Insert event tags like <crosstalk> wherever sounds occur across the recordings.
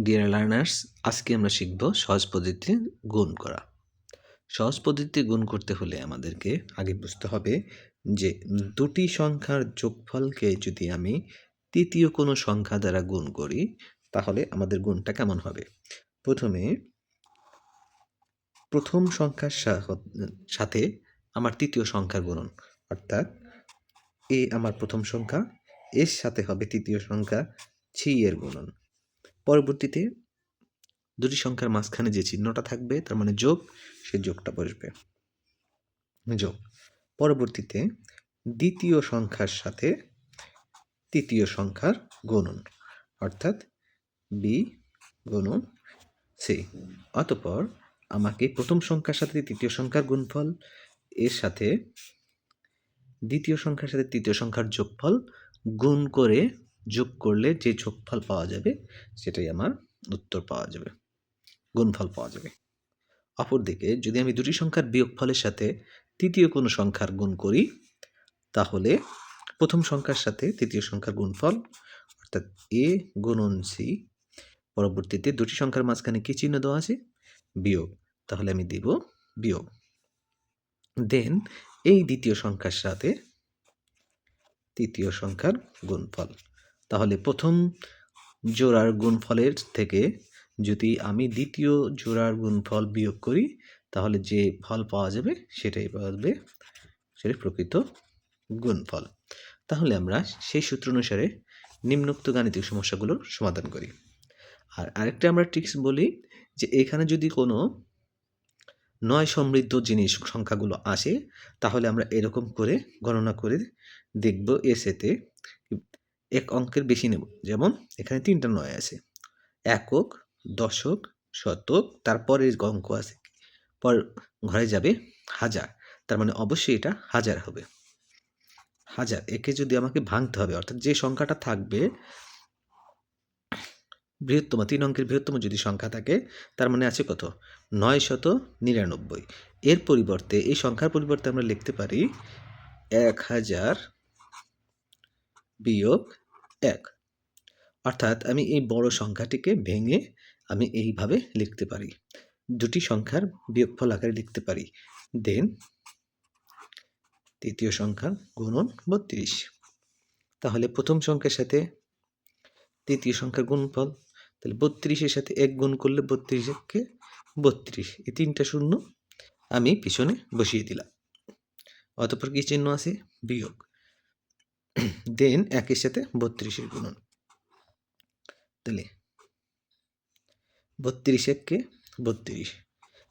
Dear learners আজকে আমরা শিখব সহজ পদ্ধতিতে গুণ করা। সহজ পদ্ধতিতে গুণ করতে হলে আমাদেরকে আগে বুঝতে হবে যে দুটি সংখ্যার যোগফলকে যদি আমি তৃতীয় কোনো সংখ্যা দ্বারা গুণ করি, তাহলে আমাদের গুণটা কেমন হবে? প্রথমে, প্রথম সংখ্যার সাথে আমার তৃতীয় সংখ্যার গুণন। অর্থাৎ, এ আমার প্রথম সংখ্যা, এর সাথে হবে তৃতীয় সংখ্যা ছি এর গুণন। পরবর্তীতে দুটি সংখ্যার মাঝখানে যে চিহ্নটা থাকবে, তার মানে যোগ সে যোগটা বসবে। যোগ। পরবর্তীতে দ্বিতীয় সংখ্যার সাথে তৃতীয় সংখ্যার গুণন, অর্থাৎ বি গুণন সি অতপর আমাকে প্রথম সংখ্যার সাথে তৃতীয় সংখ্যার গুণফল, এর সাথে দ্বিতীয় সংখ্যার সাথে তৃতীয় সংখ্যার যোগফল গুণ করে যোগ করলে যে যোগফল পাওয়া যাবে, সেটাই আমার উত্তর পাওয়া যাবে, গুণফল পাওয়া যাবে। অপরদিকে যদি আমি দুটি সংখ্যার বিয়োগফলের সাথে তৃতীয় কোনো সংখ্যার গুণ করি, তাহলে প্রথম সংখ্যার সাথে তৃতীয় সংখ্যার গুণফল, অর্থাৎ এ গুণন সি পরবর্তীতে দুটি সংখ্যার মাঝখানে কী চিহ্ন দেওয়া আছে? বিয়োগ। তাহলে আমি দিব বিয়োগ। দেন এই দ্বিতীয় সংখ্যার সাথে তৃতীয় সংখ্যার গুণফল। তাহলে প্রথম জোড়ার গুণফলের থেকে যদি আমি দ্বিতীয় জোড়ার গুণফল বিয়োগ করি, তাহলে যে ফল পাওয়া যাবে সেটাই পাওয়া যাবে সেটাই প্রকৃত গুণফল। তাহলে আমরা সেই সূত্র অনুসারে নিম্নোক্ত গাণিতিক সমস্যাগুলোর সমাধান করি। আর আরেকটা আমরা ট্রিক্স বলি যে এখানে যদি কোনো নয় সমৃদ্ধ জিনিস সংখ্যাগুলো আসে, তাহলে আমরা এরকম করে গণনা করে দেখব এসেতে এক অঙ্কের বেশি নেব। যেমন এখানে তিনটা নয় আছে। একক, দশক, শতক তারপরে অঙ্ক আছে পর ঘরে যাবে হাজার। তার মানে অবশ্যই এটা হাজার হবে। হাজার, একে যদি আমাকে ভাঙতে হবে, অর্থাৎ যে সংখ্যাটা থাকবে, বৃহত্তম, তিন অঙ্কের বৃহত্তম যদি সংখ্যা থাকে, তার মানে আছে কত? নয় শত নিরানব্বই। এর পরিবর্তে, এই সংখ্যার পরিবর্তে আমরা লিখতে পারি এক হাজার বিয়োগ এক। অর্থাৎ আমি এই বড় সংখ্যাটিকে ভেঙে আমি এইভাবে লিখতে পারি। দুটি সংখ্যার বিয়োগফল আকারে লিখতে পারি। দেন তৃতীয় সংখ্যার গুণন বত্রিশ। তাহলে প্রথম সংখ্যার সাথে তৃতীয় সংখ্যার গুণফল, তাহলে বত্রিশের সাথে এক গুণ করলে বত্রিশকে বত্রিশ। এই তিনটা শূন্য আমি পিছনে বসিয়ে দিলাম। অতপর কি চিহ্ন আছে? বিয়োগ। <clears throat> দেন একের সাথে বত্রিশের গুণন। তাহলে বত্রিশ এককে বত্রিশ।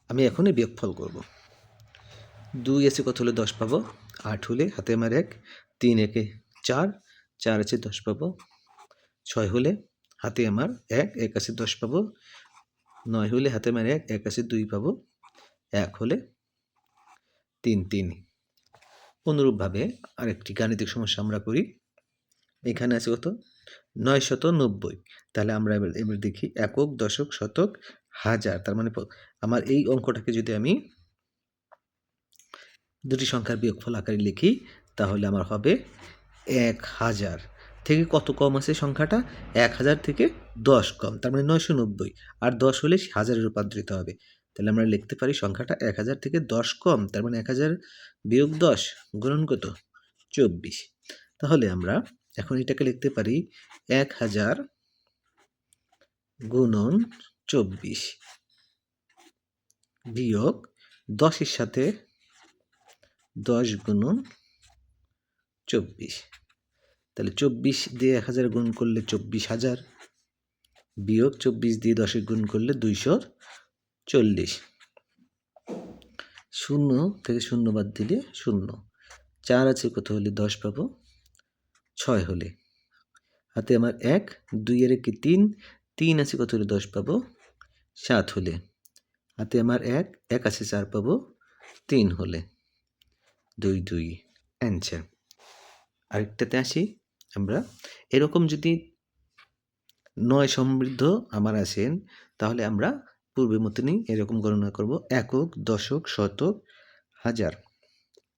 আমি এখনই বিয়োগফল করব। দুই আছে কত হলে দশ পাবো? আট হলে হাতে আমার এক, তিন একে চার চার আছে দশ পাবো। ছয় হলে হাতে আমার এক এক আছে দশ পাবো। নয় হলে হাতে আমার এক এক আছে দুই পাবো। এক হলে তিন তিন অনুরূপভাবে আরেকটি গাণিতিক সমস্যা আমরা করি। এখানে আছে কত? নয় শত নব্বই। তাহলে আমরা এবার এবার দেখি একক, দশক, শতক, হাজার। তার মানে আমার এই অঙ্কটাকে যদি আমি দুটি সংখ্যার বিয়োগফল আকারে লিখি, তাহলে আমার হবে এক হাজার। থেকে কত কম আছে সংখ্যাটা? এক হাজার থেকে দশ কম। তার মানে নয়শো নব্বই। আর দশ হলে হাজারে রূপান্তরিত হবে। তাহলে আমরা লিখতে পারি সংখ্যাটা এক হাজার থেকে দশ কম, তার মানে এক হাজার বিয়োগ দশ গুণন কত? চব্বিশ। তাহলে আমরা এখন এটাকে লিখতে পারি এক হাজার গুণন চব্বিশ বিয়োগ দশের সাথে দশ গুণন চব্বিশ। তাহলে চব্বিশ দিয়ে এক হাজার গুণ করলে চব্বিশ হাজার, বিয়োগ চব্বিশ দিয়ে দশে গুণ করলে দুইশো চল্লিশ। শূন্য থেকে শূন্য বাদ দিলে শূন্য। চার আছে কত হলে? দশ পাবো। ছয় হলে। হাতে আমার এক, দুই দুইয়ের একে তিন তিন আছে কত হলে? দশ পাবো। সাত হলে। হাতে আমার এক এক আছে চার পাবো। তিন হলে। দুই দুই। অ্যান্সার আরেকটাতে আসি আমরা। এরকম যদি নয় সমৃদ্ধ আমার আসেন, তাহলে আমরা পূর্বের মতনই এরকম গণনা করব। একক, দশক, শতক, হাজার।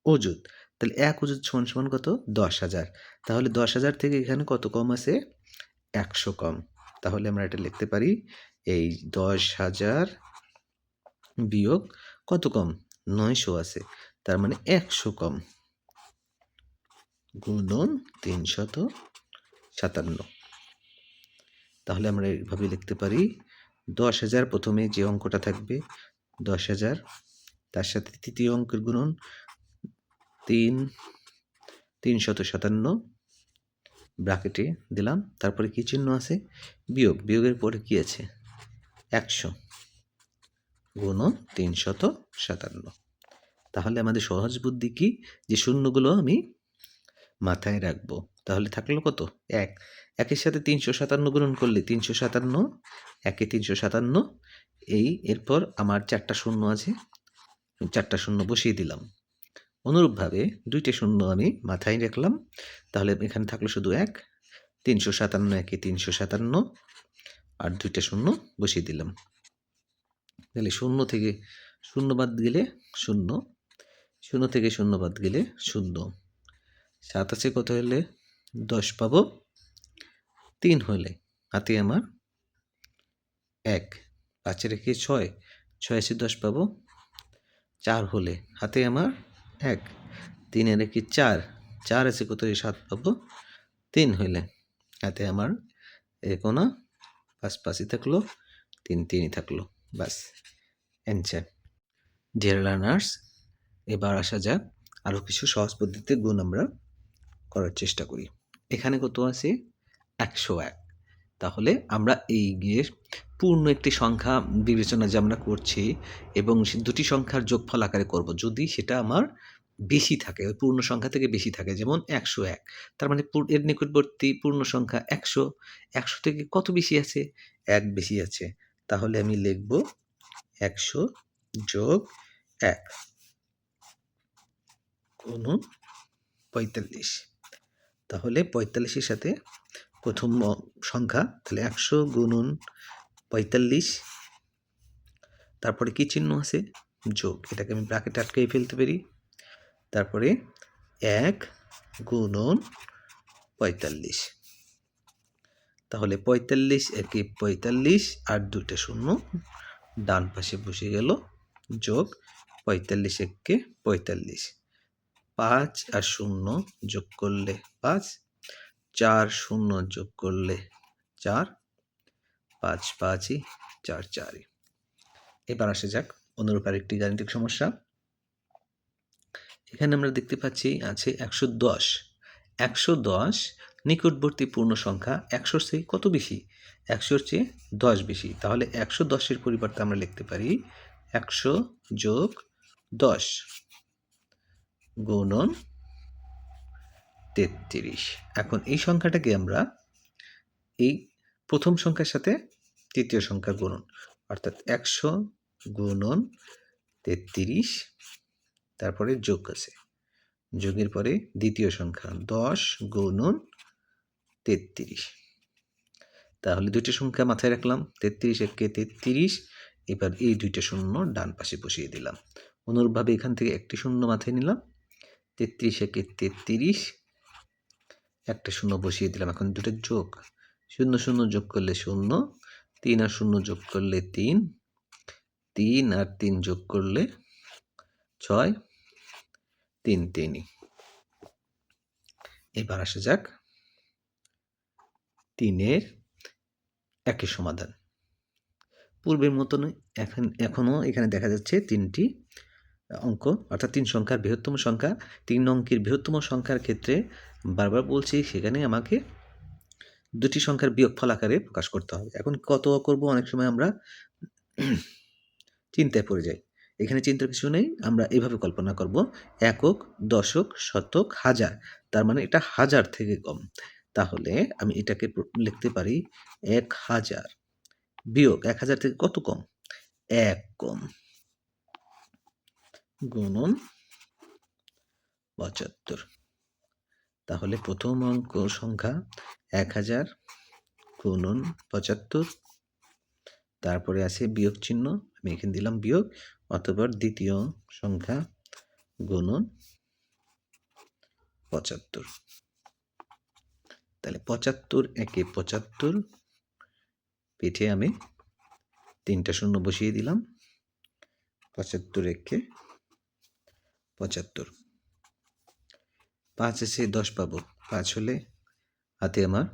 অযুত। তাহলে এক অযুত সমান সমান কত? দশ হাজার। তাহলে দশ হাজার থেকে এখানে কত কম আছে? একশো কম। তাহলে আমরা এটা লিখতে পারি, এই দশ হাজার বিয়োগ কত কম? নয়শো আছে। তার মানে একশো কম। গুণন তিনশত সাতান্ন। তাহলে আমরা এইভাবে লিখতে পারি দশ হাজার প্রথমে যে অঙ্কটা থাকবে, দশ হাজার। তার সাথে তৃতীয় অঙ্কের গুণন তিন, তিনশত সাতান্ন ব্রাকেটে দিলাম। তারপরে কি চিহ্ন আছে? বিয়োগ। বিয়োগের পরে কি আছে? একশো গুণন তিনশত সাতান্ন। তাহলে আমাদের সহজ বুদ্ধি কি? যে শূন্যগুলো আমি মাথায় রাখব। তাহলে থাকল কত? এক। একের সাথে তিনশো সাতান্ন গুণন করলে তিনশো সাতান্ন, একে তিনশো সাতান্ন, এই এরপর আমার চারটা শূন্য আছে চারটা শূন্য বসিয়ে দিলাম। অনুরূপভাবে দুইটা শূন্য আমি মাথায় রাখলাম, তাহলে এখানে থাকল শুধু এক, তিনশো সাতান্ন, একে তিনশো সাতান্ন, আর দুইটা শূন্য বসিয়ে দিলাম। তাহলে শূন্য থেকে শূন্য বাদ গেলে শূন্য শূন্য থেকে শূন্য বাদ গেলে শূন্য। সাত আছে কত হলে? দশ পাবো। তিন হলে হাতে আমার এক পাঁচে রেখে ছয় ছয় আছে দশ পাবো। চার হলে হাতে আমার এক তিনে রেখে চার চার আছে কত সাত পাবো। তিন হইলে হাতে আমার একোনা পাঁচ পাঁচই থাকল, তিন তিনই থাকল বাস অ্যান্সার। ডিয়ার লার্নার্স এবার আসা যাক আরও কিছু সহজ পদ্ধতিতে গুণ আমরা করার চেষ্টা করি। এখানে কত আছে? একশো এক। তাহলে আমরা এই গিয়ে পূর্ণ একটি সংখ্যা বিবেচনা যে আমরা করছি এবং দুটি সংখ্যার যোগফল আকারে করব, যদি সেটা আমার বেশি থাকে, ওই পূর্ণ সংখ্যা থেকে বেশি থাকে, যেমন একশো এক। তার মানে এর নিকটবর্তী পূর্ণ সংখ্যা একশো। একশো থেকে কত বেশি আছে? এক বেশি আছে। তাহলে আমি লিখব একশো যোগ এক। কোন পঁয়তাল্লিশ। তাহলে পঁয়তাল্লিশের সাথে প্রথম সংখ্যা, তাহলে একশো গুণন পঁয়তাল্লিশ। তারপরে কি চিহ্ন আছে? যোগ, এটাকে আমি ব্রাকেট আটকাই ফেলতে পারি। তারপরে এক গুণন পঁয়তাল্লিশ। তাহলে পঁয়তাল্লিশ একে পঁয়তাল্লিশ আর দুটো শূন্য ডান পাশে বসে গেল। যোগ, পঁয়তাল্লিশ একে পঁয়তাল্লিশ। পাঁচ আর শূন্য যোগ করলে পাঁচ, চার শূন্য যোগ করলে চার, পাঁচ পাঁচই চার চারই। এবার আসা যাক অনুরূপ আরেকটি গাণিতিক সমস্যা। এখানে আমরা দেখতে পাচ্ছি আছে একশো দশ। একশো দশ নিকটবর্তী পূর্ণ সংখ্যা একশোর চেয়ে কত বেশি? একশোর চেয়ে দশ বেশি। তাহলে একশো দশের পরিবর্তে আমরা লিখতে পারি একশো যোগ দশ। গুণন তেত্রিশ। এখন এই সংখ্যাটাকে আমরা এই প্রথম সংখ্যার সাথে তৃতীয় সংখ্যা গুণন, অর্থাৎ একশো গুণন তেত্রিশ, তারপরে যোগ আছে। যোগের পরে দ্বিতীয় সংখ্যা, দশ গুণন তেত্রিশ। তাহলে দুইটা সংখ্যা মাথায় রাখলাম, তেত্রিশ, একে তেত্রিশ, এবার এই দুইটা শূন্য ডান পাশে বসিয়ে দিলাম। অনুরূপভাবে এখান থেকে একটি শূন্য মাথায় নিলাম। তেত্রিশ একে তেত্রিশ। একটা শূন্য বসিয়ে দিলাম, এখন দুটো যোগ। শূন্য শূন্য যোগ করলে শূন্য, তিন আর শূন্য যোগ করলে তিন তিন আর তিন যোগ করলে ছয়, তিন তিনই এবার আসা যাক, তিনের একই সমাধান। পূর্বের মতন এখন, এখনও এখানে দেখা যাচ্ছে তিনটি অঙ্ক, অর্থাৎ তিন সংখ্যার বৃহত্তম সংখ্যা, তিন অঙ্কের বৃহত্তম সংখ্যার ক্ষেত্রে বারবার বলছি, সেখানে আমাকে দুটি সংখ্যার বিয়োগফল আকারে প্রকাশ করতে হবে। এখন কত করব? অনেক সময় আমরা চিন্তায় পড়ে যাই। এখানে চিন্তার কিছু নেই, আমরা এভাবে কল্পনা করব। একক, দশক, শতক, হাজার, তার মানে এটা হাজার থেকে কম। তাহলে আমি এটাকে লিখতে পারি এক হাজার বিয়োগ এক হাজার থেকে কত কম? এক কম। গুণন পঁচাত্তর। তাহলে প্রথম অঙ্ক সংখ্যা এক হাজার গুণন পঁচাত্তর। তারপরে আছে বিয়োগ চিহ্ন, আমি এখানে দিলাম বিয়োগ অথবা দ্বিতীয় সংখ্যা গুণন পঁচাত্তর। তাহলে পঁচাত্তর একে পঁচাত্তর, পিঠে আমি তিনটা শূন্য বসিয়ে দিলাম, পঁচাত্তর একে পঁচাত্তর। পাঁচ এসে দশ পাবো। পাঁচ হলে হাতে আমার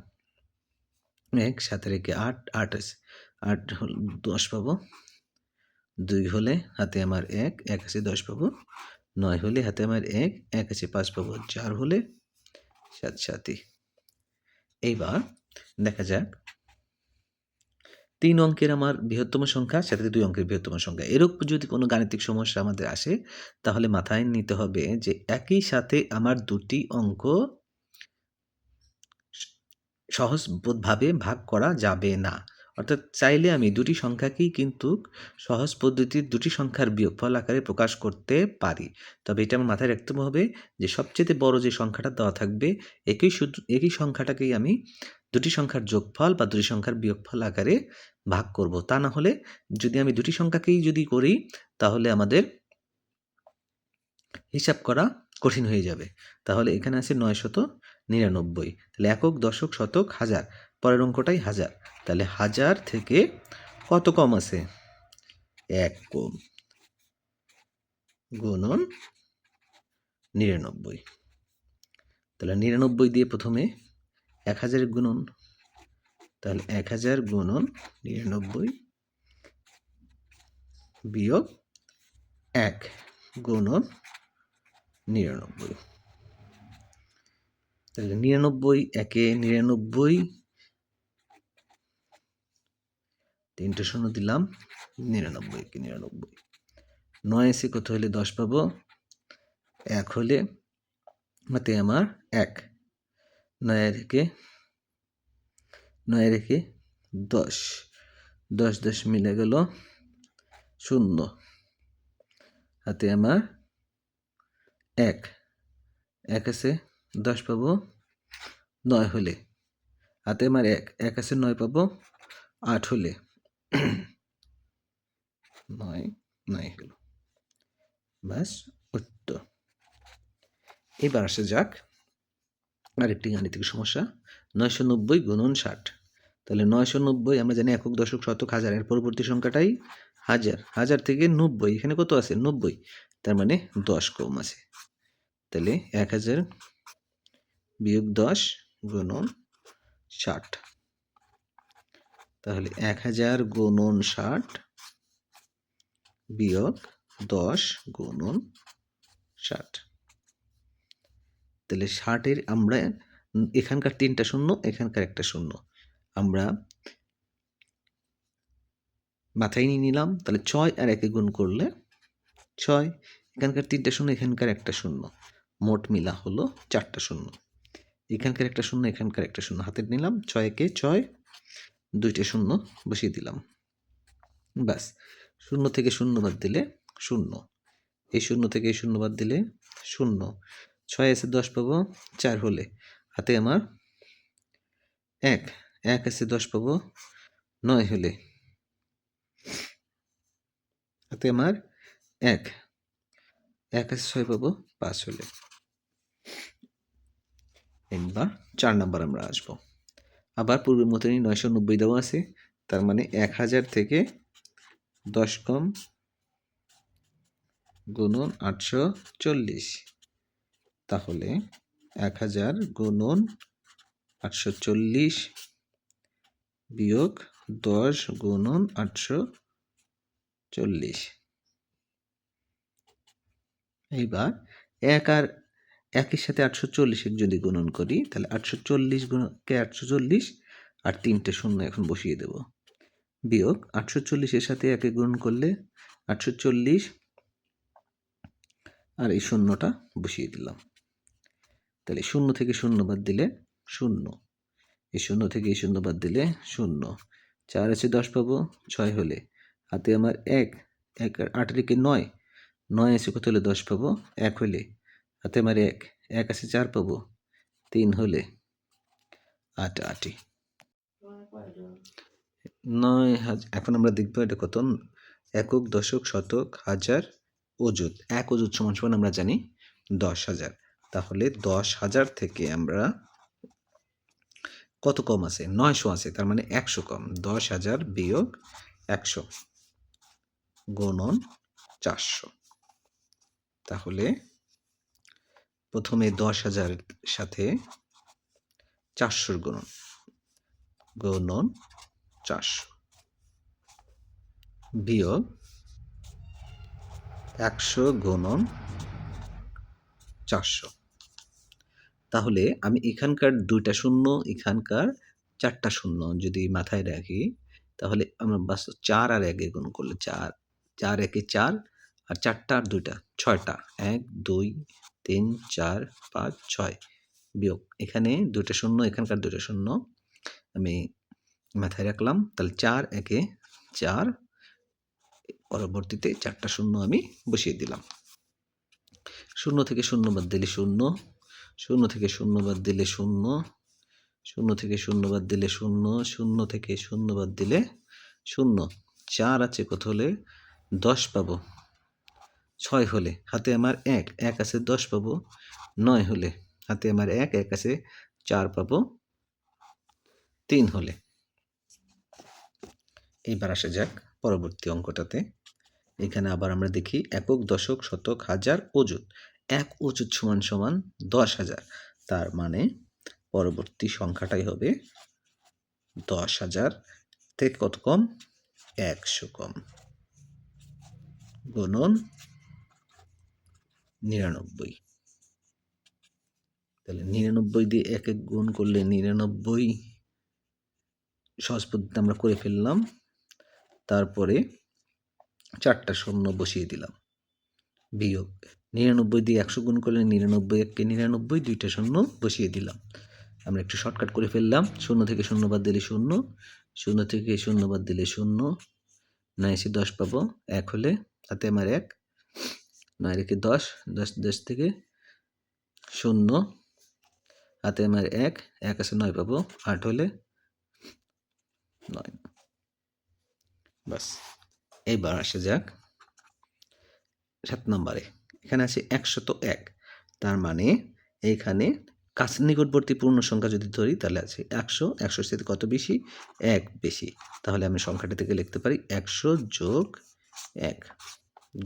এক সাথে রেখে আট আট আছে। আট হল দশ পাবো। দুই হলে হাতে আমার এক এক আছে দশ পাবো। নয় হলে হাতে আমার এক এক আছে পাঁচ পাবো। চার হলে সাত সাতই। এইবার দেখা যাক তিন অঙ্কের আমার বৃহত্তম সংখ্যা, সাথে দুই অঙ্কের বৃহত্তম সংখ্যা। এরকম যদি কোনো গাণিতিক সমস্যা আমাদের আসে, তাহলে মাথায় নিতে হবে যে একই সাথে আমার দুটি অঙ্ক সহজবোধভাবে ভাগ করা যাবে না। অর্থাৎ চাইলে আমি দুটি সংখ্যাকেই কিন্তু সহজ পদ্ধতির দুটি সংখ্যার বিয়োগফল আকারে প্রকাশ করতে পারি। তবে এটা আমার মাথায় রাখতে হবে যে সবচেয়ে বড় যে সংখ্যাটা দেওয়া থাকবে, একই শুধু, একই সংখ্যাটাকেই আমি দুটি সংখ্যার যোগফল বা দুটি সংখ্যার বিয়োগফল আকারে ভাগ করব। তা না হলে যদি আমি দুটি সংখ্যাকেই যদি করি, তাহলে আমাদের হিসাব করা কঠিন হয়ে যাবে। তাহলে এখানে আছে নয় শত নিরানব্বই। তাহলে একক, দশক, শতক, হাজার। পরের অঙ্কটাই হাজার। তাহলে হাজার থেকে কত কম আছে? এক কম গুণন নিরানব্বই। তাহলে নিরানব্বই দিয়ে প্রথমে এক হাজারের গুণন। তাহলে এক হাজার গুণন নিরানব্বই বিয়োগ এক গুণন নিরানব্বই। তাহলে নিরানব্বই একে নিরানব্বই তিনটে শূন্য দিলাম, নিরানব্বই একে নিরানব্বই। নয় এসে কত হলে দশ পাবো? এক হলে হাতে আমার এক। নয় রেখে নয় রেখে দশ। দশ দশ মিলে গেল শূন্য। হাতে আমার এক। এক আছে, দশ পাবো, নয় হলে। হাতে আমার এক। এক আছে, নয় পাবো, আট হলে। নয় নয় হলো। ব্যাস, উত্তর। এবার আসা যাক। আরেকটি গাণিতিক সমস্যা, নয়শো নব্বই গুণন ষাট। তাহলে নয়শো নব্বই আমরা জানি একক দশক শতক হাজার, এর পরবর্তী সংখ্যাটাই হাজার। হাজার থেকে নব্বই, এখানে কত আছে? নব্বই। তার মানে দশ কম আছে। তাহলে এক হাজার বিয়োগ দশ গুণন ষাট। তাহলে এক হাজার গুণন ষাট বিয়োগ দশ গুণন ষাট। তাহলে ষাটের আমরা এখানকার তিনটা শূন্য, এখানকার একটা শূন্য। আমরা মাথায় নিয়ে নিলাম, তাহলে ছয় আর একে গুণ করলে ছয়, এখানকার তিনটা শূন্য, এখানকার একটা শূন্য। মোট মিলা হলো চারটা শূন্য। এখানকার একটা শূন্য, এখানকার একটা শূন্য। হাতে নিলাম, ছয় একে ছয়, দুইটা শূন্য বসিয়ে দিলাম। ব্যাস, শূন্য থেকে শূন্য বাদ দিলে শূন্য। এই শূন্য থেকে এই শূন্য বাদ দিলে শূন্য। ছয় আছে, দশ পাবো, চার হলে। হাতে আমার এক এক আছে, দশ পাবো, নয় হলে। হাতে আমার এক এক আছে, ছয় পাবো, পাঁচ হলে। এবার চার নাম্বার আমরা আসব। আবার পূর্বের মতনই নয়শো নব্বই দেওয়া আছে, তার মানে এক হাজার থেকে দশ কম গুণন আটশো চল্লিশ। তাহলে এক হাজার গুণন আটশো চল্লিশ বিয়োগ দশ গুণন আটশো চল্লিশ। এইবার এক আর একের সাথে আটশো চল্লিশের যদি গুণন করি, তাহলে আটশো চল্লিশ গুণকে আটশো চল্লিশ? আর তিনটে শূন্য এখন বসিয়ে দেব। বিয়োগ আটশো চল্লিশের সাথে একে গুণ করলে আটশো চল্লিশ। আর এই শূন্যটা বসিয়ে দিলাম। তাহলে শূন্য থেকে শূন্য বাদ দিলে শূন্য। এই শূন্য থেকে এই শূন্য বাদ দিলে শূন্য। চার আছে দশ পাবো, ছয় হলে। হাতে আমার এক এক আট রেখে নয়? নয় আছে কত হলে দশ পাবো? এক হলে। হাতে আমার এক এক আছে চার পাবো। তিন হলে। আট আটই নয় হাজার এখন আমরা দেখব এটা কত? একক, দশক, শতক, হাজার, অযুত। এক অযুত সমান সমান আমরা জানি দশ হাজার। তাহলে দশ হাজার থেকে আমরা কত কম আছে? নয়শো আছে, তার মানে একশো কম। দশ হাজার বিয়োগ একশো গুণন চারশো। তাহলে প্রথমে দশ হাজারের সাথে চারশোর গুণন গুণন চারশো। বিয়োগ একশো গুণন চারশো। তাহলে আমি এখানকার দুইটা শূন্য, এখানকার চারটা শূন্য যদি মাথায় রাখি, তাহলে আমরা বাস চার আর একে গুণ করলে চার চার একে চার আর চারটা আর দুইটা, ছয়টা, এক, দুই, তিন, চার, পাঁচ, ছয় বিয়োগ। এখানে দুইটা শূন্য, এখানকার দুইটা শূন্য আমি মাথায় রাখলাম, তাহলে চার একে চার পরবর্তীতে চারটা শূন্য আমি বসিয়ে দিলাম। শূন্য থেকে শূন্য বাদ দিলে শূন্য শূন্য থেকে শূন্য বাদ দিলে শূন্য শূন্য থেকে শূন্য বাদ দিলে শূন্য শূন্য থেকে শূন্য বাদ দিলে শূন্য। চার আছে কত হলে দশ পাবো। ছয় হলে, হাতে আমার এক এক আছে দশ পাবো। নয় হলে, হাতে আমার এক এক আছে চার পাবো। তিন হলে। এইবার আসা যাক পরবর্তী অঙ্কটাতে। এখানে আবার আমরা দেখি একক, দশক, শতক, হাজার অযুত এক অযুত সমান সমান দশ হাজার। তার মানে পরবর্তী সংখ্যাটাই হবে দশ হাজার থেকে কত কম? একশো কম। গুণন নিরানব্বই। তাহলে নিরানব্বই দিয়ে এক এক গুণ করলে নিরানব্বই সহজ পদ্ধতি আমরা করে ফেললাম। তারপরে চারটা শূন্য বসিয়ে দিলাম। বিয়োগ নিরানব্বই দিয়ে একশো গুণ করলে নিরানব্বই এককে নিরানব্বই, দুইটা শূন্য বসিয়ে দিলাম। আমরা একটু শর্টকাট করে ফেললাম। শূন্য থেকে শূন্য বাদ দিলে শূন্য শূন্য থেকে শূন্য বাদ দিলে শূন্য। নয় এসে দশ পাবো। এক হলে হাতে আমার এক, নয় রেখে দশ দশ দশ থেকে শূন্য হাতে আমার এক এক আছে নয় পাবো। আট হলে নয়। বাস এইবার আসা যাক সাত নম্বরে। এখানে আছে একশত এক। তার মানে এইখানে কাছ নিকটবর্তী পূর্ণ সংখ্যা যদি ধরি, তাহলে আছে একশো। একশোর সাথে কত বেশি? এক বেশি। তাহলে আমি সংখ্যাটা থেকে লিখতে পারি একশো যোগ এক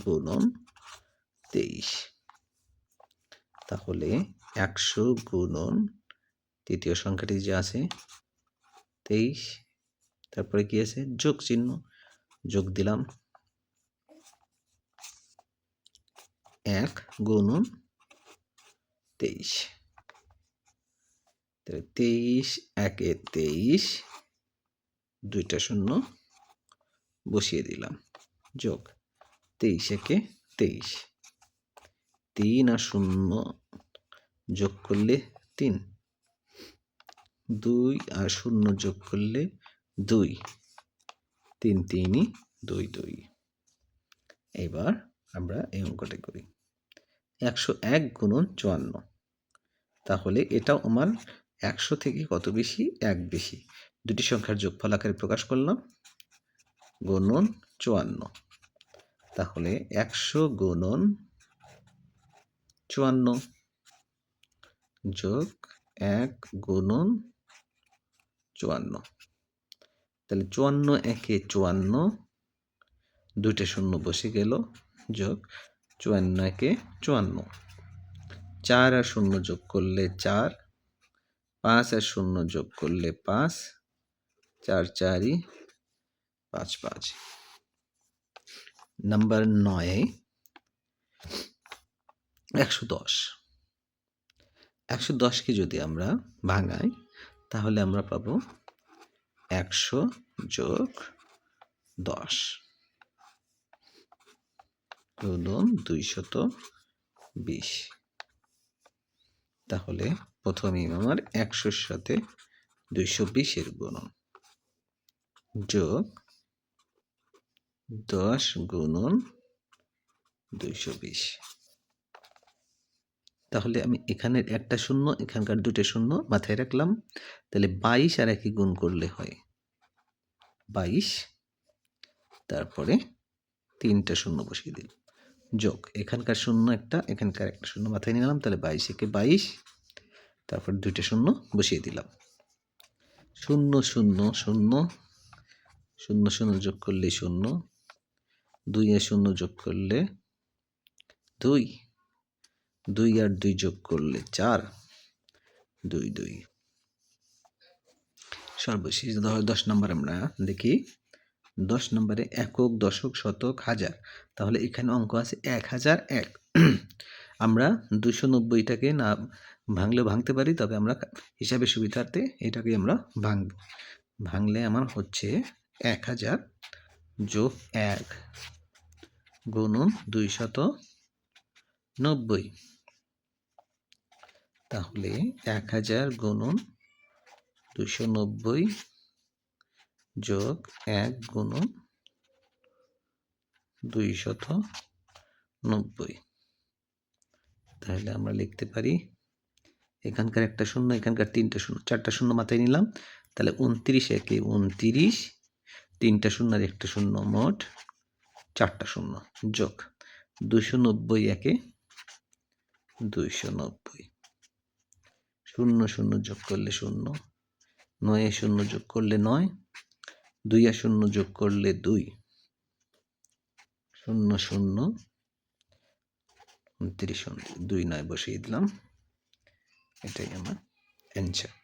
গুণন তেইশ। তাহলে একশো গুণন তৃতীয় সংখ্যাটি যে আছে, তেইশ। তারপরে কি আছে? যোগ চিহ্ন যোগ দিলাম। এক গুণন তেইশ। তাহলে তেইশ একে তেইশ, দুইটা শূন্য বসিয়ে দিলাম। যোগ তেইশ একে তেইশ। তিন আর শূন্য যোগ করলে তিন। দুই আর শূন্য যোগ করলে দুই। তিন তিনই দুই দুই। এবার আমরা এই অঙ্কটা করি। একশো এক গুণন চুয়ান্ন। তাহলে এটাও আমার একশো থেকে কত বেশি? এক বেশি। দুটি সংখ্যার যোগফল আকারে প্রকাশ করলাম। গুণন চুয়ান্ন। তাহলে একশো গুণন চুয়ান্ন যোগ এক গুণন চুয়ান্ন। তাহলে চুয়ান্ন একে চুয়ান্ন, দুইটা শূন্য বসে গেল যোগ চুয়ান্ন একে চুয়ান্ন। চার আর শূন্য যোগ করলে চার, পাঁচ আর শূন্য যোগ করলে পাঁচ, চার চারই পাঁচ পাঁচ। নাম্বার নয়, একশো দশ। একশো দশকে যদি আমরা ভাঙাই, তাহলে আমরা পাবো একশো যোগ দশ। গুণন দুইশত বিশ। তাহলে প্রথমেই আমার একশোর সাথে দুইশো বিশের গুণন। যোগ দশ গুণন দুইশো বিশ। তাহলে আমি এখানের একটা শূন্য, এখানকার দুটো শূন্য মাথায় রাখলাম। তাহলে বাইশ আর একই গুণ করলে হয় বাইশ। তারপরে তিনটা শূন্য বসিয়ে দিল যোগ। এখানকার শূন্য একটা, এখানকার একটা শূন্য মাথায় নিলাম, তাহলে বাইশ, একে বাইশ, তারপর দুইটা শূন্য বসিয়ে দিলাম। শূন্য শূন্য শূন্য শূন্য শূন্য যোগ করলে শূন্য, দুই আর শূন্য যোগ করলে দুই দুই আর দুই যোগ করলে চার, দুই দুই। সর্বশেষ দশ নম্বর আমরা দেখি। দশ নম্বরে একক, দশক, শতক, হাজার। তাহলে এখানে অঙ্ক আছে এক হাজার এক। আমরা দুশো নব্বইটাকে না ভাঙলেও ভাঙতে পারি, তবে আমরা হিসাবে সুবিধার্থে এটাকে আমরা ভাঙব। ভাঙলে আমার হচ্ছে এক হাজার যোগ এক গুণন দুইশত নব্বই। তাহলে এক হাজার গুণন দুশো নব্বই যোগ এক গুণন দুইশত নব্বই। তাহলে আমরা লিখতে পারি, এখানকার একটা শূন্য, এখানকার তিনটা শূন্য, চারটা শূন্য মাথায় নিলাম, তাহলে উনত্রিশ একে উনত্রিশ, তিনটা শূন্য আর একটা শূন্য মোট চারটা শূন্য, যোগ দুশো নব্বই একে দুইশো নব্বই। শূন্য শূন্য যোগ করলে শূন্য, নয়ে শূন্য যোগ করলে নয় দুই আর শূন্য যোগ করলে দুই। শূন্য শূন্য, উনত্রিশ দুই নয় বসিয়ে দিলাম। এটাই আমার অ্যান্সার